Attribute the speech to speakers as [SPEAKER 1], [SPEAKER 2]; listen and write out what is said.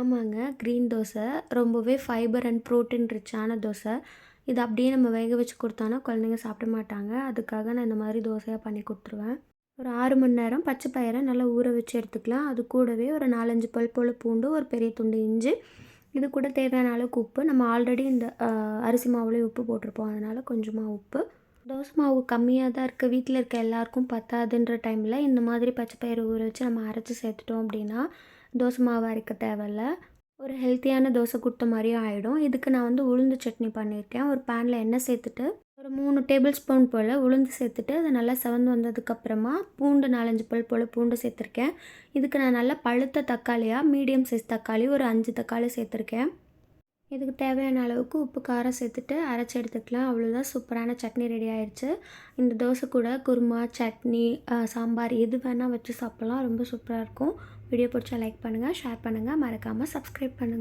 [SPEAKER 1] ஆமாங்க க்ரீன் தோசை. ரொம்பவே fibre and protein ரிச்சான தோசை. இது அப்படியே நம்ம வேக வச்சு கொடுத்தோன்னா குழந்தைங்க சாப்பிட மாட்டாங்க. அதுக்காக நான் இந்த மாதிரி தோசையாக பண்ணி கொடுத்துருவேன். ஒரு ஆறு மணி நேரம் பச்சை பயிரை நல்லா ஊற வச்சு எடுத்துக்கலாம். அது கூடவே ஒரு நாலஞ்சு பல் போல் பூண்டு ஒரு பெரிய துண்டு இஞ்சி. இது கூட தேவையான அளவுக்கு உப்பு. நம்ம ஆல்ரெடி இந்த அரிசி மாவுலேயே உப்பு போட்டிருப்போம். அதனால் கொஞ்சமாக உப்பு. தோசை மாவு கம்மியாக தான் இருக்குது வீட்டில் இருக்க எல்லாருக்கும் பத்தாதுன்ற டைமில் இந்த மாதிரி பச்சை பயிறு ஊற வச்சு நம்ம அரைச்சி சேர்த்துட்டோம் அப்படின்னா தோசை மாவு அரைக்க தேவையில்ல. ஒரு ஹெல்த்தியான தோசை கொடுத்த மாதிரியும் ஆகிடும் இதுக்கு நான் வந்து உளுந்து சட்னி பண்ணியிருக்கேன். ஒரு பேனில் எண்ணெய் சேர்த்துட்டு ஒரு மூணு டேபிள் ஸ்பூன் போல் உளுந்து சேர்த்துட்டு அது நல்லா செவந்து வந்ததுக்கப்புறமா பூண்டு நாலஞ்சு பல் போல் பூண்டு சேர்த்துருக்கேன். இதுக்கு நான் நல்லா பழுத்த தக்காளியாக மீடியம் சைஸ் தக்காளி ஒரு அஞ்சு தக்காளி சேர்த்துருக்கேன். இதுக்கு தேவையான அளவுக்கு உப்பு காரம் சேர்த்துட்டு அரைச்சி எடுத்துக்கலாம். அவ்வளோதான் சூப்பரான சட்னி ரெடி ஆயிடுச்சு இந்த தோசை கூட குருமா சட்னி சாம்பார் எது வேணால் வச்சு சாப்பிட்லாம். ரொம்ப சூப்பராக இருக்கும். வீடியோ பிடிச்சா லைக் பண்ணுங்கள் ஷேர் பண்ணுங்கள் மறக்காமல் சப்ஸ்கிரைப் பண்ணுங்கள்